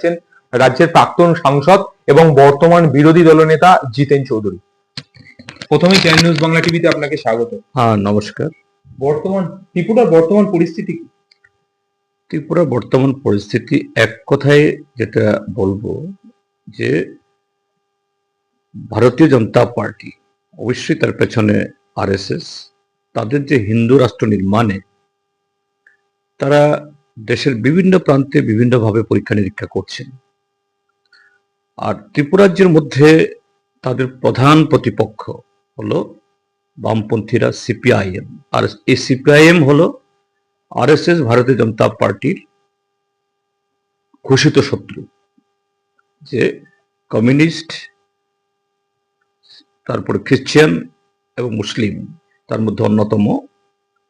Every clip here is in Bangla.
যাচ্ছেন রাজ্যের প্রাক্তন সাংসদ এবং বর্তমান বিরোধী দলনেতা জিতেন চৌধুরী। প্রথমে চ্যানেল নিউজ বাংলা টিভিতে আপনাকে স্বাগত। হ্যাঁ নমস্কার। বর্তমান ত্রিপুরার বর্তমান পরিস্থিতি কি? ত্রিপুরা বর্তমান পরিস্থিতি এক কথায় যেটা বলব যে ভারতীয় জনতা পার্টি অবশ্যই তার পেছনে আরএসএস তাদের যে হিন্দু রাষ্ট্র নির্মাণে তারা দেশের বিভিন্ন প্রান্তে বিভিন্নভাবে পরীক্ষা নিরীক্ষা করছেন। আর ত্রিপুরাজ্যের মধ্যে তাদের প্রধান প্রতিপক্ষ হলো বামপন্থীরা সিপিআইএম। আর এই সিপিআইএম হলো আরএসএস, ভারতীয় জনতা পার্টির ঘোষিত শত্রু, যে কমিউনিস্ট, তারপরে খ্রিশ্চান এবং মুসলিম, তার মধ্যে অন্যতম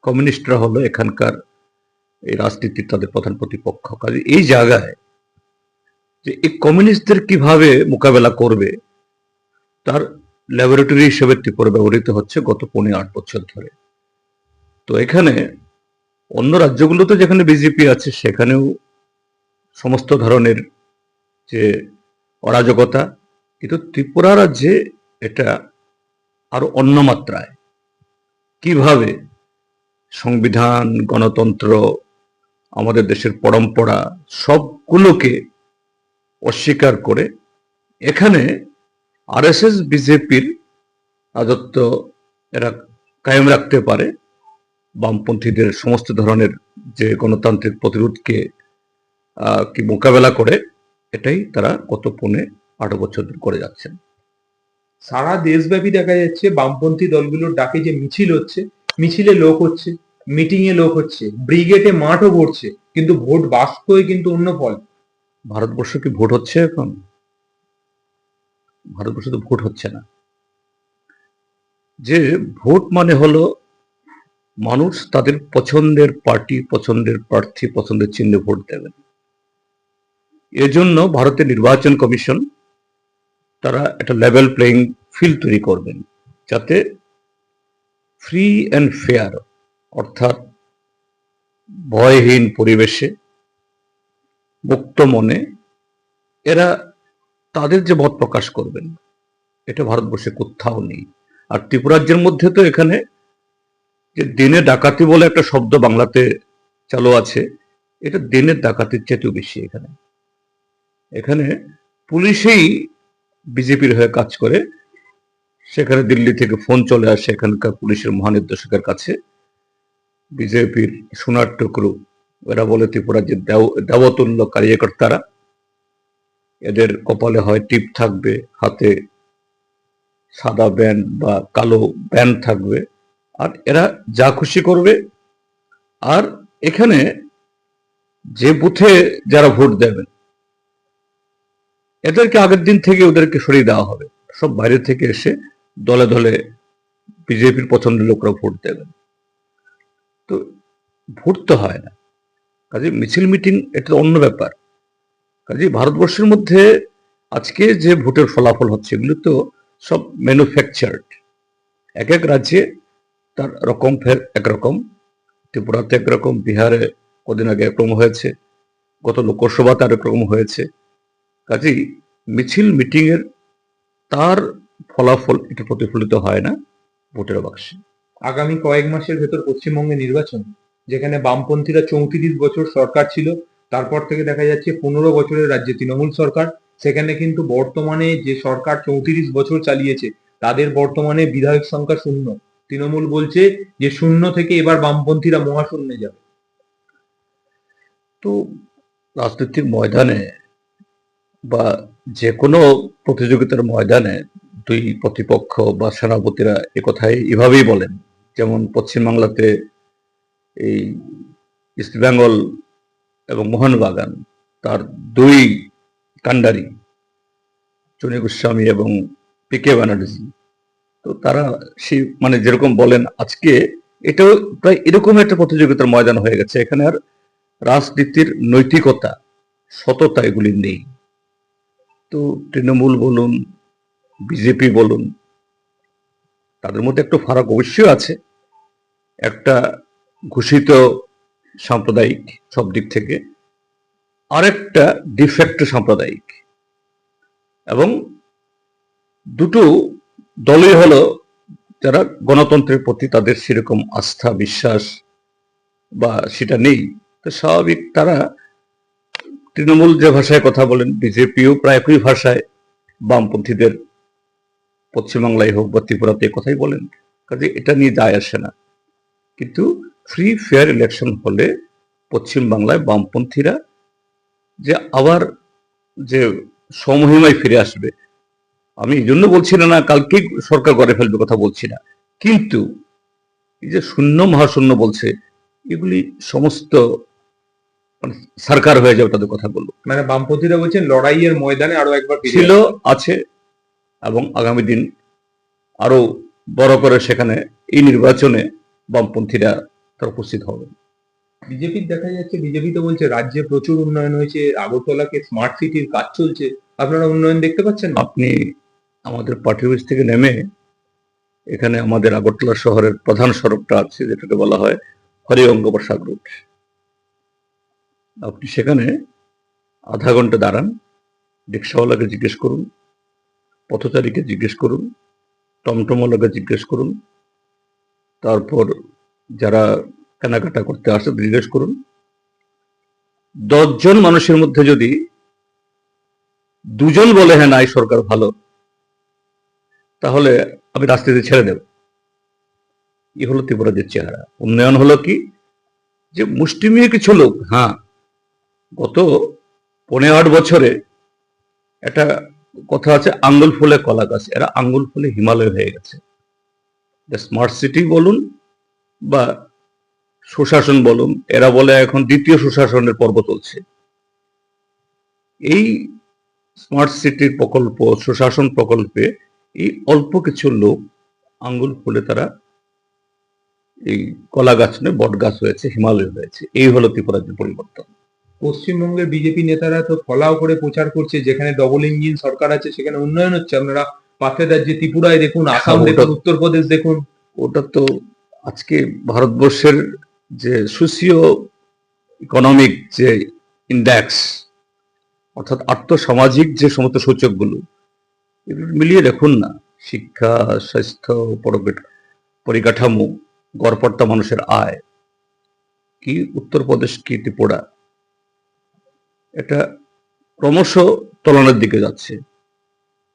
কমিউনিস্টরা হলো এখানকার এই রাজনীতির তাদের প্রধান প্রতিপক্ষ। কাজে এই জায়গায় যে এই কমিউনিস্টদের কীভাবে মোকাবেলা করবে, তার ল্যাবরেটরি হিসেবে ত্রিপুরা ব্যবহৃত হচ্ছে গত পনেরো আট বছর ধরে। তো এখানে অন্য রাজ্যগুলোতে যেখানে বিজেপি আছে, সেখানেও সমস্ত ধরনের যে অরাজকতা, কিন্তু ত্রিপুরা রাজ্যে এটা আরও অন্য মাত্রায়। কীভাবে সংবিধান, গণতন্ত্র আমাদের দেশের পরম্পরা সবগুলোকে অস্বীকার করে এখানে আরএসএস, বিজেপির রাজত্ব এরা কায়েম রাখতে পারে। বামপন্থীদের সমস্ত ধরনের যে গণতান্ত্রিক প্রতিরোধকে কি মোকাবেলা করে, এটাই তারা গত পৌনে আট বছর করে যাচ্ছেন। সারা দেশব্যাপী দেখা যাচ্ছে বামপন্থী দলগুলোর ডাকে যে মিছিল হচ্ছে, মিছিলে লোক হচ্ছে। মিটিং এ লোক হচ্ছে ব্রিগেডে মাঠও ভরছে, কিন্তু ভোট বাস্তবে কিন্তু অন্য ফল। ভারতবর্ষ কি ভোট হচ্ছে এখন? ভারতবর্ষ তো ভোট হচ্ছে না। যে ভোট মানে হলো মানুষ তাদের পছন্দের পার্টি, পছন্দের প্রার্থী, পছন্দের চিহ্নে ভোট দেবেন। এজন্য ভারতের নির্বাচন কমিশন তারা একটা লেভেল প্লেইং ফিল্ড তৈরি করবেন, যাতে ফ্রি অ্যান্ড ফেয়ার অর্থাৎ ভয়হীন পরিবেশে, মুক্ত মনে, এরা তাদের যে মত প্রকাশ করবেন, এটা ভারতবর্ষে কোথাও নেই। আর ত্রিপুরাজ্যের মধ্যে তো এখানে যে দিনে ডাকাতি বলে একটা শব্দ বাংলাতে চালু আছে, এটা দিনের ডাকাতির চেয়েও বেশি এখানে। এখানে পুলিশেই বিজেপির হয়ে কাজ করে, সেখানে দিল্লি থেকে ফোন চলে আসে এখানকার পুলিশের মহানির্দেশকের কাছে। বিজেপির সোনার টুকরু, এরা বলে ত্রিপুরা যে দেবতুল্য কার্যকর্তারা, এদের কপালে হয় টিপ থাকবে, হাতে সাদা ব্যান্ড বা কালো ব্যান্ড থাকবে, আর এরা যা খুশি করবে, আর এখানে যে বুথে যারা ভোট দেবেন, এদেরকে আগের দিন থেকে ওদেরকে সরিয়ে দেওয়া হবে। সব বাইরে থেকে এসে দলে দলে বিজেপির পছন্দের লোকরা ভোট দেবেন। তো ভোট তো হয় না। কাজে মিছিল মিটিং এটা অন্য ব্যাপার। কাজে ভারতবর্ষের মধ্যে আজকে যে ভোটের ফলাফল হচ্ছে, এগুলো তো সব ম্যানুফ্যাকচার্ড এক এক রাজ্যে তার রকম ফের একরকম। ত্রিপুরাতে একরকম, বিহারে কদিন আগে একরকম হয়েছে। গত লোকসভাতে আর একরকম হয়েছে। কাজেই মিছিল মিটিংয়ের তার ফলাফল এটা প্রতিফলিত হয় না ভোটের বাক্সে। আগামী কয়েক মাসের ভেতর পশ্চিমবঙ্গে নির্বাচন, যেখানে বামপন্থীরা চৌত্রিশ বছর সরকার ছিল, তারপর থেকে দেখা যাচ্ছে পনেরো বছরের রাজ্যে তৃণমূল সরকার। সেখানে কিন্তু বর্তমানে যে সরকার চৌত্রিশ বছর চালিয়েছে, তাদের বর্তমানে বিধায়ক সংখ্যা শূন্য। তৃণমূল বলছে যে শূন্য থেকে এবার বামপন্থীরা মহাশূন্যে যাবে। তো রাজনীতির ময়দানে বা যে কোনো প্রতিযোগিতার ময়দানে দুই প্রতিপক্ষ বা সেনাপতিরা এ কথাই এভাবেই বলেন। যেমন পশ্চিমবাংলাতে এই ইস্ট বেঙ্গল এবং মোহনবাগান তার দুই কাণ্ডারি চনী গোস্বামী এবং পি কে ব্যানার্জি তো তারা সে মানে যেরকম বলেন আজকে, এটাও প্রায় এরকম একটা প্রতিযোগিতার ময়দান হয়ে গেছে। এখানে আর রাজনীতির নৈতিকতা, সততা এগুলি নেই। তো তৃণমূল বলুন, বিজেপি বলুন তাদের মধ্যে একটু ফারাক অবশ্যই আছে। একটা ঘোষিত সাম্প্রদায়িক সব দিক থেকে। আরেকটা ডিফেক্ট সাম্প্রদায়িক। এবং দুটো দলই হলো যারা গণতন্ত্রের প্রতি তাদের সেরকম আস্থা, বিশ্বাস বা সেটা নেই। তো স্বাভাবিক তারা তৃণমূল যে ভাষায় কথা বলেন, বিজেপিও প্রায় একই ভাষায় বামপন্থীদের পশ্চিমবাংলায় হোক বা ত্রিপুরাতে কথাই বলেন কাজে এটা নিয়ে যায় আসে না। কিন্তু ফ্রি ফেয়ার ইলেকশন হলে পশ্চিমবাংলায় বামপন্থীরা যে আবার যে সমহিমায় ফিরে আসবে আমি এই জন্য বলছি না না কালকেই সরকার গড়ে ফেলবে কথা বলছি না। কিন্তু এই যে শূন্য মহাশূন্য বলছে এগুলি সমস্ত মানে সরকার হয়ে যাবে তাদের কথাগুলো মানে বামপন্থীরা বলছেন লড়াইয়ের ময়দানে আরও একবার ছিল আছে এবং আগামী দিন আরও বড় করে সেখানে এই নির্বাচনে বামপন্থীরা তারা উপস্থিত হবে। বিজেপির দেখা যাচ্ছে বিজেপি তো বলছে রাজ্যে প্রচুর উন্নয়ন হয়েছে আগরতলাকে স্মার্ট সিটির কাজ চলছে। আপনারা উন্নয়ন দেখতে পাচ্ছেন আপনি আমাদের পার্টি অফিস থেকে নেমে এখানে আমাদের আগরতলা শহরের প্রধান সড়কটা আছে যেটাকে বলা হয় হরিঅঙ্গ বসাক রুট আপনি সেখানে আধা ঘণ্টা দাঁড়ান রিক্সাওয়ালাকে জিজ্ঞেস করুন পথচারীকে জিজ্ঞেস করুন, টমটমওয়ালাকে জিজ্ঞেস করুন, তারপর যারা কেনাকাটা করতে আসে জিজ্ঞেস করুন। দশজন মানুষের মধ্যে যদি দুজন বলে হ্যাঁ নাই, সরকার ভালো, তাহলে আমি রাজনীতি ছেড়ে দেব। এই হলো ত্রিপুরাদের চেহারা। উন্নয়ন হলো কি? যে মুষ্টিমেয় কিছু লোক হ্যাঁ গত পনেরো আট বছরে একটা কথা আছে, আঙ্গুল ফুলে কলা গাছ। এরা আঙ্গুল ফুলে হিমালয় হয়ে গেছে। স্মার্ট সিটি বলুন বা সুশাসন বলুন, এরা বলে এখন দ্বিতীয় সুশাসনের পর্ব চলছে। এই স্মার্ট সিটির প্রকল্প, সুশাসন প্রকল্পে এই অল্প কিছু লোক আঙ্গুল ফুলে তারা এই কলা গাছ নয় বট গাছ হয়েছে, হিমালয় হয়েছে। এই হলো ত্রিপুরার পরিবর্তন। পশ্চিমবঙ্গের বিজেপি নেতারা তো ফলাও করে প্রচার করছে যেখানে ডবল ইঞ্জিন সরকার আছে সেখানে উন্নয়ন হচ্ছে। আপনারা পাশের রাজ্যে ত্রিপুরায় দেখুন আসাম দেখুন উত্তরপ্রদেশ দেখুন। ওটা তো আজকে ভারতবর্ষের যে সোসিও ইকোনমিক যে ইন্ডেক্স অর্থাৎ আর্থসামাজিক যে সমস্ত সূচকগুলো এগুলো মিলিয়ে দেখুন না শিক্ষা স্বাস্থ্য পরিকাঠামো গড়পড়তা মানুষের আয় কি উত্তরপ্রদেশ কি ত্রিপুরা। এটা ক্রমশ তলনের দিকে যাচ্ছে।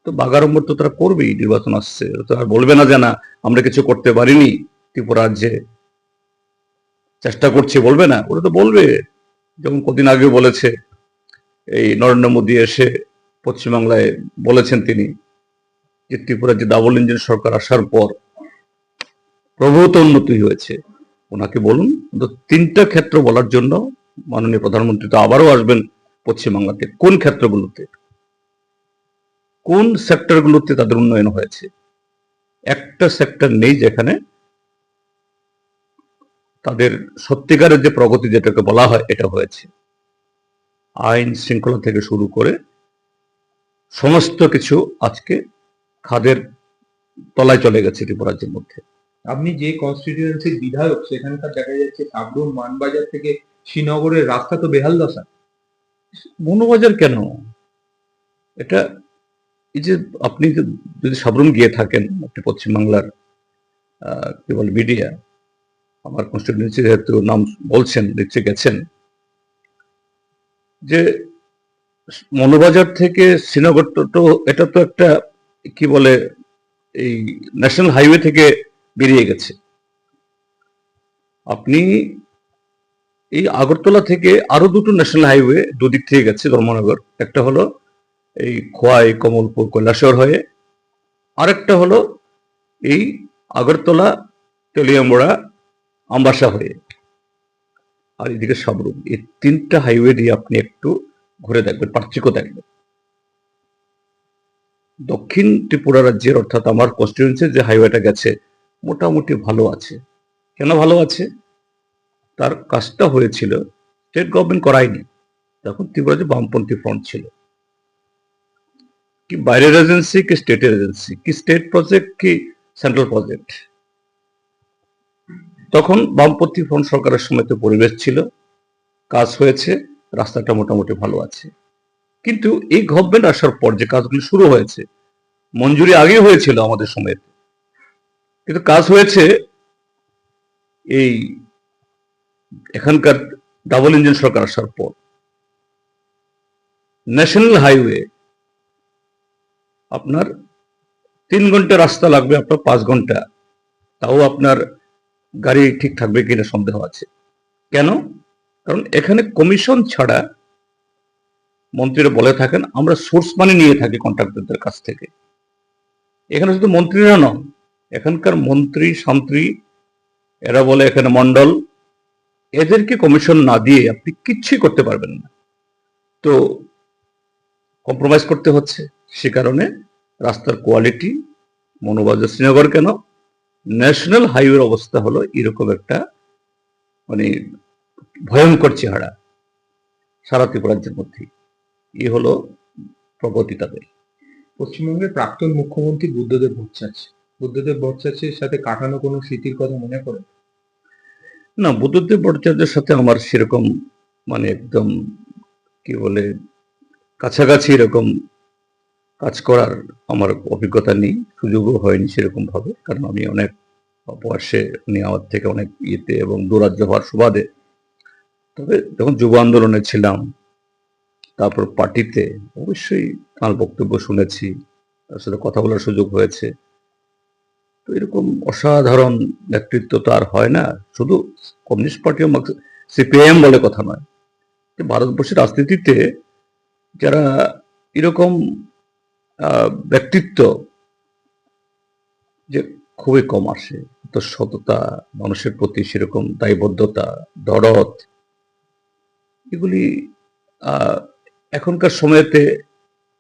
তো বাগাড়ম্বর তো তারা করবেই, নির্বাচন আসছে। তো আর বলবে না যে না, আমরা কিছু করতে পারিনি, ত্রিপুরা রাজ্যে চেষ্টা করছি, বলবে না। ওরা তো বলবে, যেমন কদিন আগে বলেছে, এই নরেন্দ্র মোদী এসে পশ্চিমবাংলায় বলেছেন তিনি যে ত্রিপুরার যে ডাবল ইঞ্জিন সরকার আসার পর প্রভূত উন্নতি হয়েছে। ওনাকে বলুন তিনটা ক্ষেত্র বলার জন্য মাননীয় প্রধানমন্ত্রী তো আবারও আসবেন পশ্চিমবাংলাতে কোন ক্ষেত্রগুলোতে? কোন সেক্টরগুলোতে তাদের উন্নয়ন হয়েছে? একটা সেক্টর নেই যেখানে তাদের সত্যিকারের যে প্রগতি যেটাকে বলা হয়, এটা হয়েছে। আইন শৃঙ্খলা থেকে শুরু করে সমস্ত কিছু আজকে খাদের তলায় চলে গেছে ত্রিপুরাজ্যের মধ্যে। আপনি যে কনস্টিটিউয়েন্সির বিধায়ক, সেখানকার দেখা যাচ্ছে সাবরুম মানবাজার থেকে শ্রীনগরের রাস্তা তো বেহাল দশা। মনোবাজার কেন? এটা এই যে আপনি যদি সাবরুম গিয়ে থাকেন, আপনি পশ্চিমবাংলার কি মিডিয়া আমার কনস্টিটিউন্সি যেহেতু নাম বলছেন দেখতে গেছেন, যে মনোবাজার থেকে শ্রীনগর তো এটা তো একটা, কি বলে, এই ন্যাশনাল হাইওয়ে থেকে বেরিয়ে গেছে। আপনি এই আগরতলা থেকে আরও দুটো ন্যাশনাল হাইওয়ে দুদিক থেকে গেছে ধর্মনগর। একটা হলো এই খোয়াই, কমলপুর, কৈলাসহর হয়ে। আরেকটা হলো এই আগরতলা, তেলিয়ামোড়া, আমবাসা হয়ে। আর এদিকে সাবরুম। এই তিনটা হাইওয়ে দিয়ে আপনি একটু ঘুরে দেখবেন পার্থক্য দেখবেন। দক্ষিণ ত্রিপুরা রাজ্যের অর্থাৎ আমার কনস্টিটিউন্সি যে হাইওয়েটা গেছে, মোটামুটি ভালো আছে। কেন ভালো আছে? তার কাজটা হয়েছিল স্টেট গভর্নমেন্ট করায়নি। তখন ত্রিপুরা যে বামপন্থী ফ্রন্ট ছিল। কি বাইরের এজেন্সি কি স্টেটের এজেন্সি কি স্টেট প্রজেক্ট কি সেন্ট্রাল প্রজেক্ট তখন বামপন্থী ফ্রন্ট সরকারের সময় তো পরিবেশ ছিল, কাজ হয়েছে, রাস্তাটা মোটামুটি ভালো আছে। কিন্তু এই গভর্নমেন্ট আসার পর যে কাজগুলি শুরু হয়েছে, মঞ্জুরি আগে হয়েছিল আমাদের সময় কিন্তু কাজ হয়েছে এই এখানকার ডাবল ইঞ্জিন সরকার আসার পর ন্যাশনাল হাইওয়ে আপনার তিন ঘণ্টা রাস্তা লাগবে, আপনার পাঁচ ঘণ্টা। তাও আপনার গাড়ি ঠিক থাকবে কিনা সন্দেহ আছে। কেন? কারণ এখানে কমিশন ছাড়া মন্ত্রীরা বলে থাকেন, আমরা সোর্স মানি নিয়ে থাকি কন্ট্রাক্টরদের কাছ থেকে। এখানে শুধু মন্ত্রীরা নন, এখানকার মন্ত্রী শান্ত্রী এরা বলে এখানে মন্ডল এদেরকে কমিশন না দিয়ে আপনি কিচ্ছুই করতে পারবেন না। তো কম্প্রোমাইজ করতে হচ্ছে। সে কারণে রাস্তার কোয়ালিটি মনোবাজার শ্রীনগর কেন? ন্যাশনাল হাইওয়ের অবস্থা হলো এরকম একটা মানে ভয়ঙ্কর চেহারা সারা ত্রিপুরা রাজ্যের মধ্যে এই হলো প্রগতি তাদের। পশ্চিমবঙ্গের প্রাক্তন মুখ্যমন্ত্রী বুদ্ধদেব ভট্টাচার্য। বুদ্ধদেব ভট্টাচার্যের সাথে কাটানো কোনো স্মৃতির কথা মনে করে না, বুদ্ধদেব ভট্টাচার্যের সাথে আমার সেরকম মানে একদম কি বলে কাছাকাছি এরকম কাজ করার আমার অভিজ্ঞতা নেই, সুযোগও হয়নি সেরকম ভাবে কারণ আমি অনেক বয়সে উনি আমার থেকে অনেক ইয়েতে এবং দুরাজ্য হওয়ার সুবাদে। তবে যখন যুব আন্দোলনে ছিলাম, তারপর পার্টিতে অবশ্যই তার বক্তব্য শুনেছি, তার সাথে কথা বলার সুযোগ হয়েছে। তো এরকম অসাধারণ নেতৃত্ব তো আর হয় না। শুধু কমিউনিস্ট পার্টি ও সিপিআইএম বলে কথা নয়। যে ভারতবর্ষের রাজনীতিতে যারা এরকম ব্যক্তিত্ব যে খুবই কম আসে। তো সততা, মানুষের প্রতি সেরকম দায়বদ্ধতা, দরদ, এগুলি এখনকার সময়তে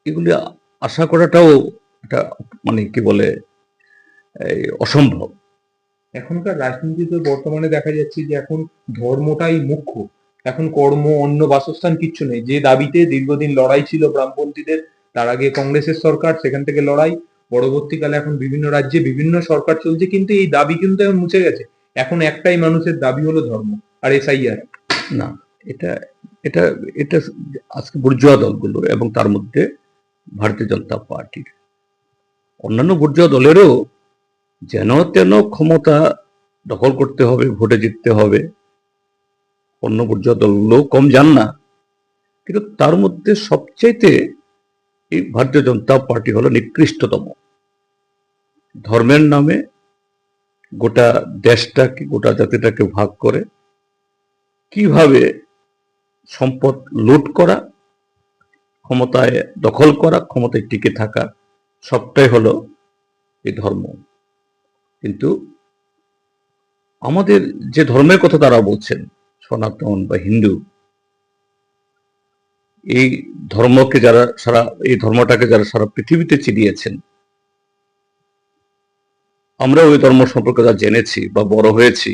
এগুলি আশা করাটাও একটা মানে কি বলে অসম্ভব। এখনকার রাজনীতিতে বর্তমানে দেখা যাচ্ছে যে এখন ধর্মটাই মুখ্য। এখন কর্ম অন্য বাসস্থান কিচ্ছু নেই। যে দাবিতে দীর্ঘদিন লড়াই ছিল বামপন্থীদের তার আগে কংগ্রেসের সরকার সেখান থেকে লড়াই। পরবর্তীকালে এখন বিভিন্ন রাজ্যে বিভিন্ন সরকার চলছে কিন্তু এই দাবি কিন্তু এখন মুছে গেছে। এখন একটাই মানুষের দাবি হলো ধর্ম আর এসআইআর। না এটা এটা এটা আজকে বুর্জোয়া দলগুলো এবং তার মধ্যে ভারতীয় জনতা পার্টির। অন্যান্য বুর্জোয়া দলেরও যেন তেন ক্ষমতা দখল করতে হবে, ভোটে জিততে হবে। অন্য বুর্জোয়া দলগুলো কম যান না। কিন্তু তার মধ্যে সবচাইতে এই ভারতীয় জনতা পার্টি হলো নিকৃষ্টতম। ধর্মের নামে গোটা দেশটাকে, গোটা জাতিটাকে ভাগ করে কীভাবে সম্পদ লুট করা, ক্ষমতায় দখল করা, ক্ষমতায় টিকে থাকা, সবটাই হলো এই ধর্ম। কিন্তু আমাদের যে ধর্মের কথা তারা বলছেন, সনাতন বা হিন্দু, এই ধর্মকে যারা সারা, এই ধর্মটাকে যারা সারা পৃথিবীতে চিনিয়েছেন আমরা ওই ধর্ম সম্পর্কে যা জেনেছি বা বড় হয়েছি,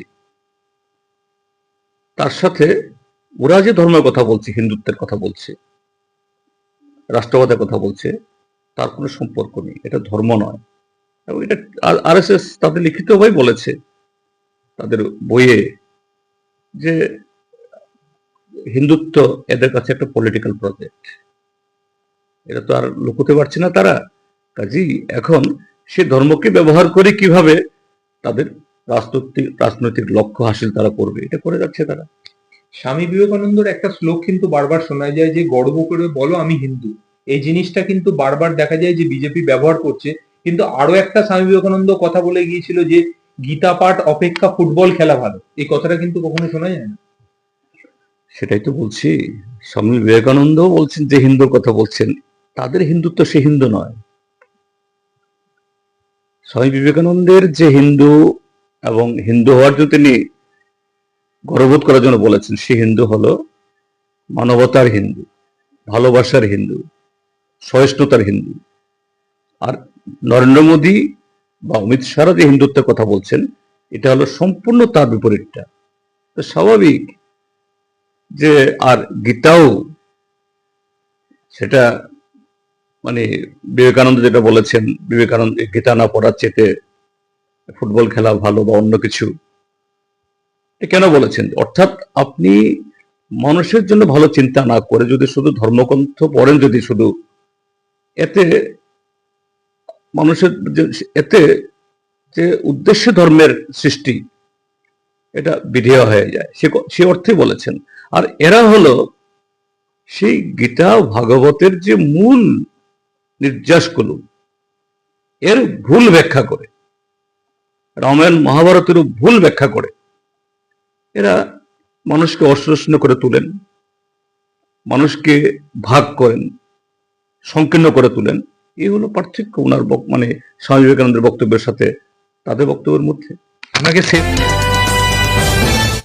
তার সাথে ওরা যে ধর্মের কথা বলছে, হিন্দুত্বের কথা বলছে, রাষ্ট্রবাদের কথা বলছে, তার কোনো সম্পর্ক নেই। এটা ধর্ম নয়। এবং এটা আর এস এস তাদের লিখিতভাবে বলেছে, তাদের বইয়ে, যে হিন্দুত্ব এদের কাছে একটা পলিটিক্যাল প্রজেক্ট এটা তো আর লুকোতে পারছে না তারা। কাজেই এখন সে ধর্মকে ব্যবহার করে কীভাবে তাদের রাজনৈতিক রাজনৈতিক লক্ষ্য হাসিল তারা করবে, এটা করে যাচ্ছে তারা। স্বামী বিবেকানন্দর একটা শ্লোক কিন্তু বারবার শোনা যায় যে, গর্ব করে বলো আমি হিন্দু। এই জিনিসটা কিন্তু বারবার দেখা যায় যে, বিজেপি ব্যবহার করছে কিন্তু আরও একটা স্বামী বিবেকানন্দ কথা বলে গিয়েছিল যে গীতা পাঠ অপেক্ষা ফুটবল খেলা ভালো। এই কথাটা কিন্তু কখনো শোনা যায় না। সেটাই তো বলছি। স্বামী বিবেকানন্দ বলছেন যে হিন্দুর কথা বলছেন। তাদের হিন্দুত্ব সে হিন্দু নয়। স্বামী বিবেকানন্দের যে হিন্দু এবং হিন্দু হওয়ার জন্য তিনি গর্ববোধ করার জন্য বলেছেন, সে হিন্দু হলো মানবতার হিন্দু, ভালোবাসার হিন্দু, সহিষ্ণুতার হিন্দু। আর নরেন্দ্র মোদী বা অমিত শাহ যে হিন্দুত্বের কথা বলছেন, এটা হলো সম্পূর্ণ তার বিপরীতটা। তো স্বাভাবিক যে আর গীতাও সেটা মানে বিবেকানন্দ যেটা বলেছেন, বিবেকানন্দ গীতা না পড়ার চেতে ফুটবল খেলা ভালো বা অন্য কিছু কেন বলেছেন? অর্থাৎ আপনি মানুষের জন্য ভালো চিন্তা না করে যদি শুধু ধর্মগ্রন্থ পড়েন যদি শুধু, এতে মানুষের এতে যে উদ্দেশ্য ধর্মের সৃষ্টি, এটা বিধেয় হয়ে যায়। সে সে অর্থে বলেছেন। আর এরা হলো সেই গীতা ভাগবতের যে মূল নির্যাসগুলো, এর ভুল ব্যাখ্যা করে, রামায়ণ মহাভারতেরও ভুল ব্যাখ্যা করে, এরা মানুষকে অশ্রুষ্ণ করে তোলেন, মানুষকে ভাগ করেন, সংকীর্ণ করে তোলেন এই হলো পার্থক্য ওনার মানে স্বামী বিবেকানন্দের বক্তব্যের সাথে তাদের বক্তব্যের মধ্যে। আপনাকে সে